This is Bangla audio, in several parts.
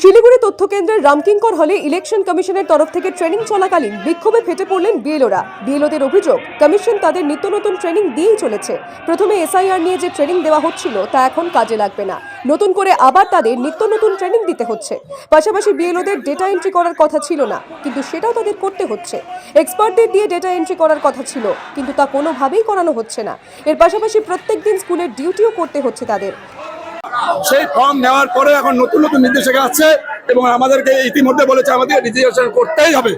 শিলিগুড়ি তথ্য কেন্দ্রের রামকিঙ্কর হলে ইলেকশন কমিশনের তরফ থেকে ট্রেনিং চলাকালীন বিক্ষোভে ফেটে পড়লেন বিএলওরা। বিএলওদের অভিযোগ, কমিশন তাদের নিত্য নতুন ট্রেনিং দিয়েই চলেছে। প্রথমে এসআইআর নিয়ে যে ট্রেনিং দেওয়া হচ্ছিল, তা এখন কাজে লাগবে না। নতুন করে আবার তাদের নিত্য নতুন ট্রেনিং দিতে হচ্ছে। পাশাপাশি বিএলওদের ডেটা এন্ট্রি করার কথা ছিল না, কিন্তু সেটাও তাদের করতে হচ্ছে। এক্সপার্টদের দিয়ে ডেটা এন্ট্রি করার কথা ছিল, কিন্তু তা কোনোভাবেই করানো হচ্ছে না। এর পাশাপাশি প্রত্যেক দিন স্কুলের ডিউটিও করতে হচ্ছে তাদের। সেই ফর্ম নেওয়ার পরে এখন নতুন নতুন নির্দেশিকা আছে এবং আমাদেরকে ইতিমধ্যে বলেছে আমাদের রেজিস্ট্রেশন করতেই হবে।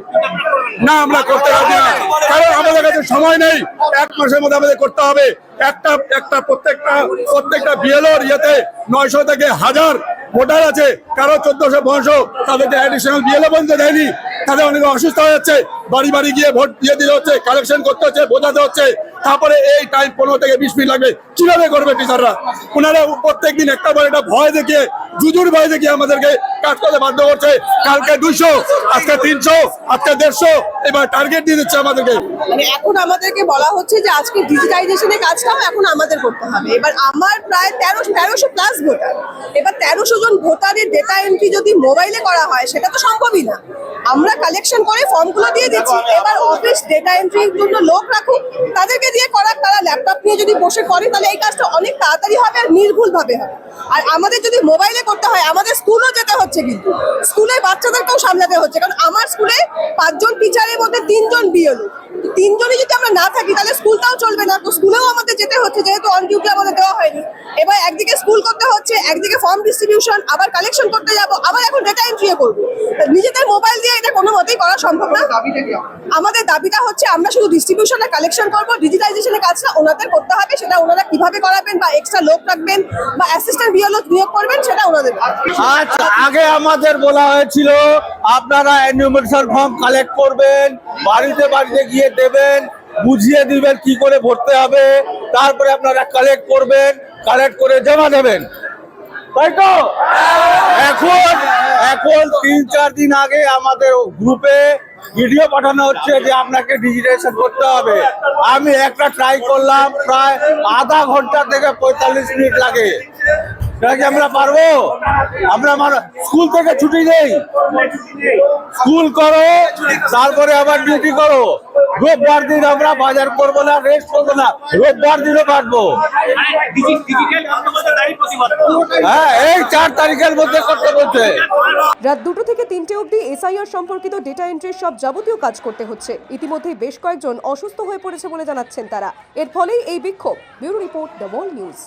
না, আমরা করতে পারছি না। কারণ আমাদের কাছে সময় নেই। এক মাসের মধ্যে আমাদের করতে হবে। একটা একটা প্রত্যেকটা প্রত্যেকটা বিএলওর ইয়েতে নয়শো থেকে হাজার ভোটার আছে। কারও চোদ্দশো, পনেরোশো তাদেরকে অ্যাডিশনাল বিএলও পর্যন্ত দেয়নি। তাদের অনেক অসুস্থ হয়ে যাচ্ছে? বাড়ি বাড়ি গিয়ে ভোট দিয়ে দিতে হচ্ছে কালেকশন করতে হচ্ছে, বোঝাতে হচ্ছে। তারপরে এই টাইম পনেরো থেকে বিশ মিনিট লাগবে। কীভাবে করবে টিচাররা ওনারা প্রত্যেকদিন একটা বার একটা ভয় দেখিয়ে জুজুর ভয় দেখিয়ে আমাদেরকে কাজ করতে বাধ্য করছে। কালকে দুইশো, আজকে তিনশো, আজকে দেড়শো, এবার টার্গেট দিয়ে দিচ্ছে আমাদেরকে। মানে এখন আমাদেরকে বলা হচ্ছে যে আজকে ডিজিটাইজেশনের কাজটাও এখন আমাদের করতে হবে। এবার আমার প্রায় তেরো তেরোশো প্লাস ভোটার এবার তেরোশো জন ভোটারের ডেটা এন্ট্রি যদি মোবাইলে করা হয়, সেটা তো সম্ভবই না। আমরা কালেকশন করে ফর্মগুলো দিয়ে দিচ্ছি। এবার অফিস ডেটা এন্ট্রির জন্য লোক রাখুক। তাদেরকে দিয়ে করাক, তারা ল্যাপটপ নিয়ে যদি বসে করে, তাহলে এই কাজটা অনেক তাড়াতাড়ি হবে আর নির্ভুল ভাবে হবে। আর আমাদের যদি মোবাইলে করতে হয়, আমাদের স্কুলও যেতে হচ্ছে কিন্তু। স্কুলে বাচ্চাদেরকেও সামলাতে হচ্ছে, কারণ আমার স্কুলে পাঁচজন টিচারের মধ্যে তিনজন বিএলও তিনজনই যদি আমরা না থাকি, তাহলে স্কুলটাও চলবে না। তো স্কুলেও আমাদের যেতে হচ্ছে, যেহেতু অন ডিউটি আমাদের দেওয়া হয়নি। এবার একদিকে স্কুল করতে হচ্ছে, একদিকে ফর্ম ডিস্ট্রিবিউশন আবার কালেকশন করতে যাব, আবার এখন ডেটা এন্ট্রিও করব। নিজেদের মোবাইল দিয়ে এটা কোনো মতেই করা সম্ভব না। আমাদের দাবিটা হচ্ছে, আমরা শুধু ডিস্ট্রিবিউশনে কালেকশন করব ডিজিটাইজেশনের কাজটা ওনাদের করতে হবে, সেটা ওনারা কীভাবে করাবেন বা এক্সট্রা লোক রাখবেন বা অ্যাসিস্ট্যান্ট বিএলও নিয়োগ করবেন, সেটা ওনাদের আচ্ছা আগে আমাদের বলা হয়েছিল আপনারা এনিউমেশন ফর্ম কালেক্ট করবেন, বাড়িতে বাড়িতে গিয়ে দেবেন, বুঝিয়ে দিবেন কি করে ভরতে হবে, তারপরে আপনারা কালেক্ট করবেন কালেক্ট করে জমা দেবেন। তাই তো? এখন এখন তিন চার দিন আগে আমাদের গ্রুপে ভিডিও পাঠানো হচ্ছে যে আপনাকে ডিজিটাইজেশন করতে হবে। আমি একটা ট্রাই করলাম, প্রায় আধা ঘণ্টা থেকে পঁয়তাল্লিশ মিনিট লাগে। কি আমরা পারব? আমরা মার- স্কুল থেকে ছুটি নেই। স্কুল করো, তারপরে আবার ডিউটি করো। রোববার দিন আমরা বাজার করব না রেস্ট করব না, রোববার দিনও কাটবো। হ্যাঁ এই চার তারিখের মধ্যে করতে রাত দুটো থেকে তিনটে অবধি এসআইআর সম্পর্কিত ডেটা এন্ট্রির সব যাবতীয় কাজ করতে হচ্ছে। ইতিমধ্যে বেশ কয়েকজন অসুস্থ হয়ে পড়েছে বলে জানাচ্ছেন তারা। এর ফলেই এই বিক্ষোভ। Bureau report the world news.